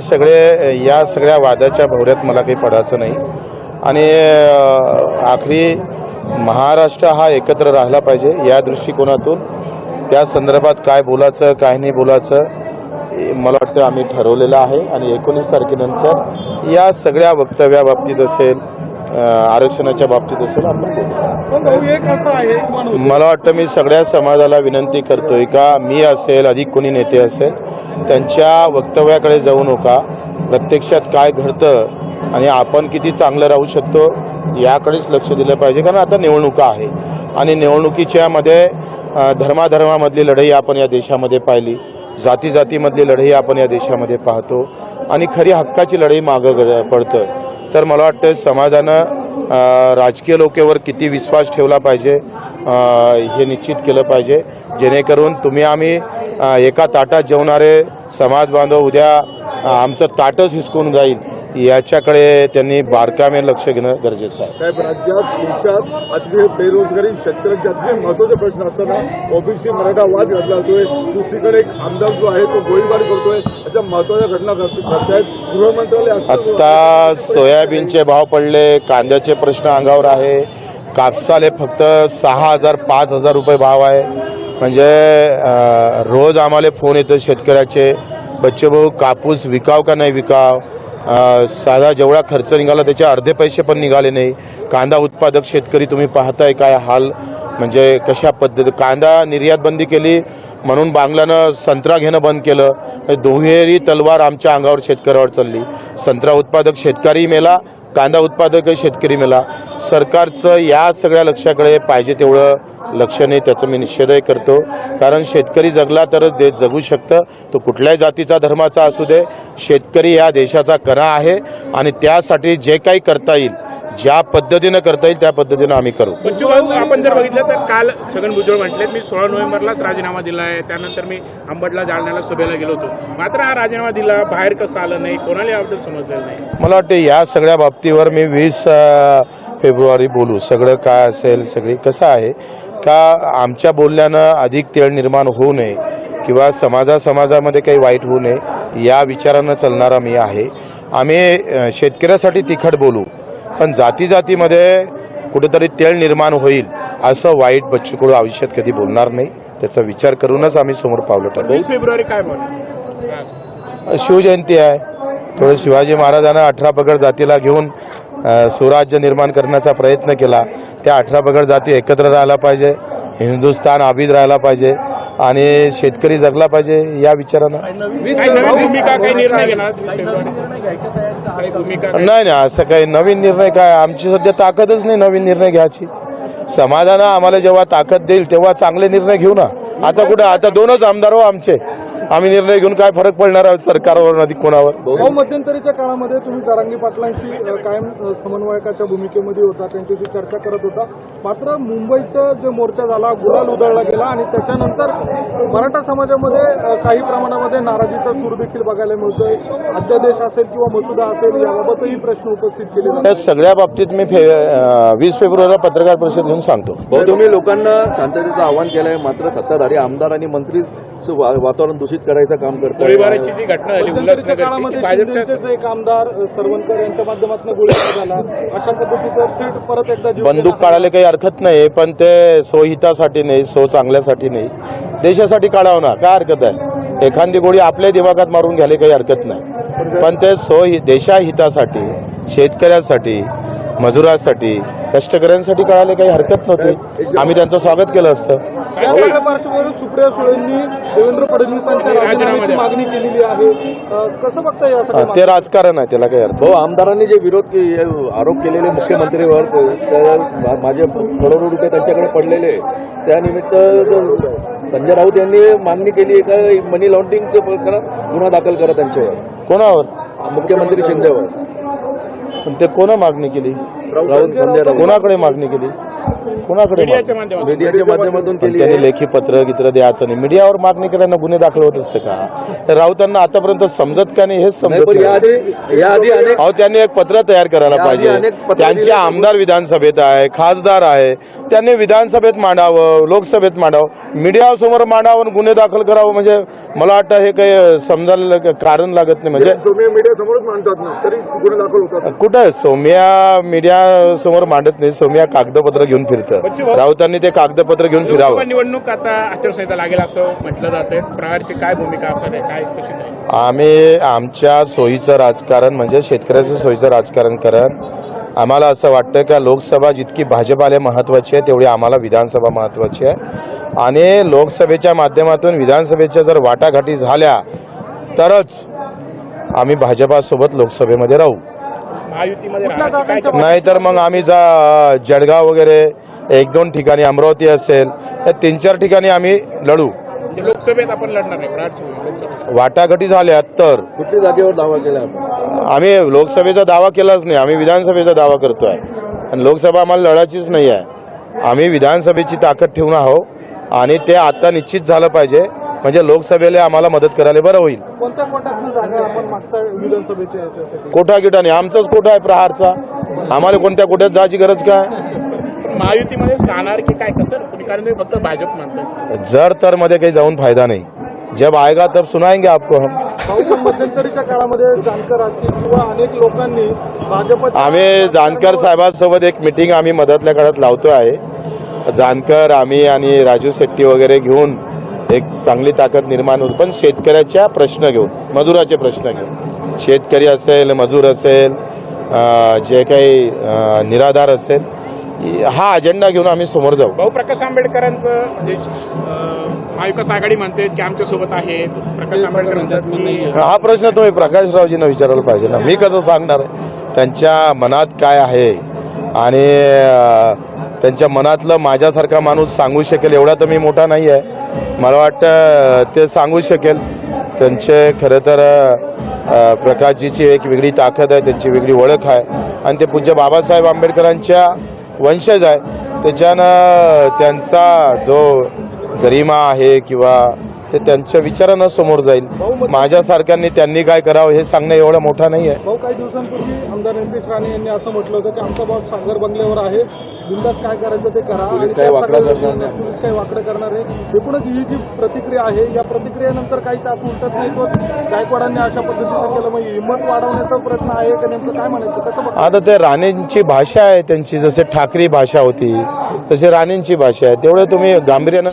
सगळे या सगळ्या वादाच्या भोवऱ्यात मला काही पडायचं नाही. आणि आखरी महाराष्ट्र हा एकत्र राहिला पाहिजे या दृष्टिकोनातून. त्या संदर्भात काय बोलायचं काय नाही बोलायचं मला वाटतं आम्ही ठरवलेलं आहे. आणि एकोणीस तारखेनंतर या सगळ्या वक्तव्याबाबतीत असेल आरक्षणाच्या बाबतीत असेल आपण मला वाटतं मी सगळ्या समाजाला विनंती करतोय का मी असेल अधिक कोणी नेते असेल त्यांच्या वक्तव्याकडे जाऊ नका. प्रत्यक्षात काय घडतं आणि आपण किती चांगलं राहू शकतो याकडेच लक्ष दिलं पाहिजे कारण आता निवडणुका आहे. आणि निवडणुकीच्या मध्ये अ, धर्माधर्मामधली लढाई आपण या देशामध्ये पाहिली. जाती जातीमधली लढाई आपण या देशामध्ये पाहतो. आणि खरी हक्काची लढाई मागं पडतं तर मला वाटतं समाजानं राजकीय लोकेवर किती विश्वास ठेवला पाहिजे हे निश्चित केलं पाहिजे. जेणेकरून तुम्ही आम्ही एका ताटात जेवणारे समाज बांधव उद्या आमचं ताटच हिसकून जाईल. याच्याकडे त्यांनी बारकामे लक्ष घेणं गरजेचं आहे. साहेब राज्यात देशात अतिशय बेरोजगारी शेतकऱ्यांचे अतिशय महत्त्वाचे प्रश्न असताना ओबीसी मराठा वाद घातला जातोय दुसरीकडे एक आमदार जो आहे तो गोळीबार करतोय अशा महत्त्वाच्या घटना घडत घडतायत. गृहमंत्रालय आत्ता सोयाबीनचे भाव पडले कांद्याचे प्रश्न अंगावर आहे. कापसाले फक्त सहा हजार पाच हजार रुपये भाव आहे. म्हणजे रोज आम्हाला फोन येतो शेतकऱ्याचे बच्चे भाऊ कापूस विकाव का नाही विकाव? साधा जेवढा खर्च निघाला त्याचे अर्धे पैसे पण निघाले नाही. कांदा उत्पादक शेतकरी तुम्ही पाहताय काय हाल म्हणजे कशा पद्धती कांदा निर्यात बंदी केली म्हणून बांगलानं संत्रा घेणं बंद केलं दुहेरी तलवार आमच्या अंगावर शेतकऱ्यावर चालली. संत्रा उत्पादक शेतकरी मेला कांदा उत्पादक शेतकरी मेला. सरकारचं या सगळ्या लक्षाकडे पाहिजे तेवढं लक्ष नाही त्याचं मी निषेधही करतो. कारण शेतकरी जगला तरच देश जगू शकतं. तो कुठल्याही जातीचा धर्माचा असू दे शेतकरी या देशाचा कणा आहे आणि त्यासाठी जे काही करता येईल ज्या पद्धतीनं करता येईल त्या पद्धतीनं आम्ही करू. आपण जर बघितलं तर काल छगन भुजबळ म्हटले मी सोळा नोव्हेंबरलाच राजीनामा दिला आहे. त्यानंतर मी अंबडला जालन्याला सभेला गेलो होतो. मात्र हा राजीनामा दिला बाहेर कसं आलं नाही कोणाला याबद्दल समजलेलं नाही. मला वाटतं या सगळ्या बाबतीवर मी वीस फेब्रुवारी बोलू. सगळं काय असेल सगळी कसं आहे का आमच्या बोलण्यानं अधिक तेढ निर्माण होऊ नये किंवा समाजा समाजामध्ये काही वाईट होऊ नये या विचारानं चालणारा मी आहे. आम्ही शेतकऱ्यासाठी तिखट बोलू पण जाती जातीमध्ये कुठेतरी तेढ निर्माण होईल असं वाईट बच्चूकडू आयुष्यात कधी बोलणार नाही. त्याचा विचार करूनच आम्ही समोर पावलं टाकू. वीस फेब्रुवारी काय शिवजयंती आहे. थोडं शिवाजी महाराजांना अठरा पगड जातीला घेऊन अ, सुराज्य निर्माण करण्याचा प्रयत्न केला. त्या अठरा पगड जाती एकत्र राहायला पाहिजे हिंदुस्थान आबिद राहायला पाहिजे आणि शेतकरी जगला पाहिजे या विचारानं. नाही नाही असं काही नवीन निर्णय काय? आमची सध्या ताकदच नाही नवीन निर्णय घ्यायची. समाधानं आम्हाला जेव्हा ताकद देईल तेव्हा चांगले निर्णय घेऊ ना. आता कुठे? आता दोनच आमदार हो आमचे. आम्ही निर्णय घेऊन काय फरक पडणार आहे सरकारवर अधिक कोणावर? मध्यंतरीच्या काळामध्ये तुम्ही जारांगी पाटलांशी कायम समन्वयकाच्या भूमिकेमध्ये होता त्यांच्याशी चर्चा करत होता. मात्र मुंबईचा जे मोर्चा झाला गुलाल उधळला गेला आणि त्याच्यानंतर मराठा समाजामध्ये काही प्रमाणामध्ये नाराजीचा सूर देखील बघायला मिळतोय. अध्यादेश असेल किंवा मसुदा असेल याबाबतही प्रश्न उपस्थित केले त्या सगळ्या बाबतीत मी वीस फेब्रुवारीला पत्रकार परिषद घेऊन सांगतो. तुम्ही लोकांना शांततेचं आव्हान केलंय मात्र सत्ताधारी आमदार आणि मंत्री वातावरण दूषित करायचं काम गोळीबाराची करतात जी घटना झाली उल्हासनगरची अ, सरवणकर यांच्या माध्यमातून गोळीबार झाला अशा पद्धतीचं थेट परत एकदा बंदूक. काढायला काही हरकत नाही पण ते सोहितासाठी नाही सो चांगल्यासाठी नाही. देशासाठी काढावं ना काय हरकत आहे? एखादी गोळी आपल्या दिमागात मारून घ्यायला काही हरकत नाही. पण ते सो देशाहितासाठी शेतकऱ्यांसाठी मजुरासाठी कष्टकऱ्यांसाठी काढायला काही हरकत नव्हती. आम्ही त्यांचं स्वागत केलं असतं. सगळ्या पार्श्वभूमीवर सुप्रिया सुळेंनी देवेंद्र फडणवीसांच्या राजीनाम्याची मागणी केलेली आहे. कसं बघता या हा, सगळ्या ते राजकारण आहे त्याला काही अर्थ भाऊ आमदारांनी जे विरोध के- आरोप केलेले मुख्यमंत्रीवर त्या माझे करोडो रुपये त्यांच्याकडे पडलेले त्यानिमित्त संजय राऊत यांनी मागणी केली आहे का मनी लॉन्ड्रिंगचं प्रकरण गुन्हा दाखल करा त्यांच्यावर. कोणावर? मुख्यमंत्री शिंदेवर. पण ते कोणा मागणी केली? राऊत संजय राऊत. कोणाकडे मागणी केली? कोणाकडे मीडियाच्या? माध्यमातून मीडियाच्या माध्यमातून पण केली त्यांनी आहे लेखी पत्र गित्र द्यायचं नाही मीडियावर मागणी केल्यानं गुन्हे दाखल होत असते का तर राऊतांना आतापर्यंत समजत का नाही हेच नाही समजत पण नाही. याआधी याआधी अनेक अहो त्यांनी एक पत्र तयार करायला पाहिजे अनेक पत्र त्यांचे दिले. आमदार विधानसभेत आहे खासदार आहे त्यांनी विधानसभेत मांडावं लोकसभेत मांडावं. मीडियासमोर मांडावं आणि गुन्हे दाखल करावं म्हणजे मला वाटतं हे काही समजायला कारण लागत नाही. म्हणजे सौम्य मीडिया समोरच मांडतात ना तरी गुन्हे दाखल होतात. कुठं? आहे? सौम्या मीडिया समोर मांडत नाही. सौम्या कागदपत्र घेऊन फिरतं. राऊतांनी ते कागदपत्र घेऊन फिरावं. निवडणूक आता आचारसंहिता लागेल असं म्हटलं जातंय. प्रहारची काय भूमिका असणार आहे? काय आम्ही आमच्या सोयीचं राजकारण म्हणजे शेतकऱ्याचं सोयीचं राजकारण करत आम्हाला असं वाटतं का लोकसभा जितकी भाजपाला महत्त्वाची आहे तेवढी आम्हाला विधानसभा महत्त्वाची आहे. आणि लोकसभेच्या माध्यमातून विधानसभेच्या जर वाटाघाटी झाल्या तरच आम्ही भाजपासोबत लोकसभेमध्ये राहू. जागांच्या नाहीतर मग आम्ही जा जळगाव वगैरे एक दोन ठिकाणी अमरावती असेल या तीन चार ठिकाणी आम्ही लढू. म्हणजे लोकसभेत आपण लढणार नाही लोकसभेत वाटाघाटी झाल्या तर. कुठल्या जागेवर दावा केला आम्ही लोकसभेचा दावा केलाच नाही आम्ही विधानसभेचा दावा करतोय. आणि लोकसभा आम्हाला लढायचीच नाही आहे. आम्ही विधानसभेची ताकद ठेवून आहोत आणि ते आता निश्चित झालं पाहिजे. म्हणजे लोकसभेला आम्हाला मदत करायला बरं होईल. कोठा गिटाने आमचाच कोठा आहे प्रहारचा. आम्हाला कोणत्या कोट्यात जायची गरज काय? राहणार की काय कसं? तुम्ही कारण तुम्ही फक्त भाजप मानताय. जर तर मध्ये काही जाऊन फायदा नाही. जब आएगा तब सुनाएंगे आपको हम. मध्यंतरीच्या काळामध्ये जानकर असतील किंवा अनेक लोकांनी भाजप आम्ही जानकर साहेबांसोबत एक मिटिंग आम्ही मधातल्या काळात लावतो आहे. जानकर आम्ही आणि राजू शेट्टी वगैरे घेऊन एक चांगली ताकद निर्माण होईल. पण शेतकऱ्याच्या प्रश्न घेऊन मजुराचे प्रश्न घेऊन. शेतकरी असेल मजूर असेल जे काही निराधार असेल हा अजेंडा घेऊन आम्ही समोर जाऊ. भाऊ प्रकाश आंबेडकरांचं म्हणजे महाविकास आघाडी म्हणते की आमच्यासोबत आहे प्रकाश आंबेडकर हा प्रश्न तुम्ही प्रकाशरावजींना विचारायला पाहिजे ना. मी कसं सांगणार? त्यांच्या मनात काय आहे? आणि त्यांच्या मनातलं माझ्यासारखा माणूस सांगू शकेल एवढा तर मी मोठा नाही आहे मला वाटतं ते सांगू शकेल. त्यांचे खरं तर प्रकाशजीची एक वेगळी ताकद आहे त्यांची वेगळी ओळख आहे. आणि ते पूज्य बाबासाहेब आंबेडकरांच्या वंशज आहे. त्याच्यानं त्यांचा जो गरिमा आहे किंवा ते त्यांच्या विचारानं समोर जाईल. माझ्यासारख्यांनी त्यांनी काय करावं हे सांगणं एवढं मोठं नाही आहे भाऊ काही दिवसांपूर्वी आमदार नितीश राणे यांनी असं म्हटलं होतं की आमचा बॉस सागर बंगल्यावर आहे. बिंदास काय करायचं ते करा. पोलीस त्या वाकडं करणार नाही. पोलीस काही वाकडं करणार आहे एकूणच ही जी प्रतिक्रिया आहे या प्रतिक्रियेनंतर काही तास उलटत नाही तो गायकवाडांनी अशा पद्धतीनं केलं. मग हिंमत वाढवण्याचा प्रयत्न आहे का नेमकं? काय म्हणायचं? कसं बघ आता ते राणेंची भाषा आहे त्यांची. जसे ठाकरी भाषा होती तशी राणेंची भाषा आहे. तेवढं तुम्ही गांभीर्यानं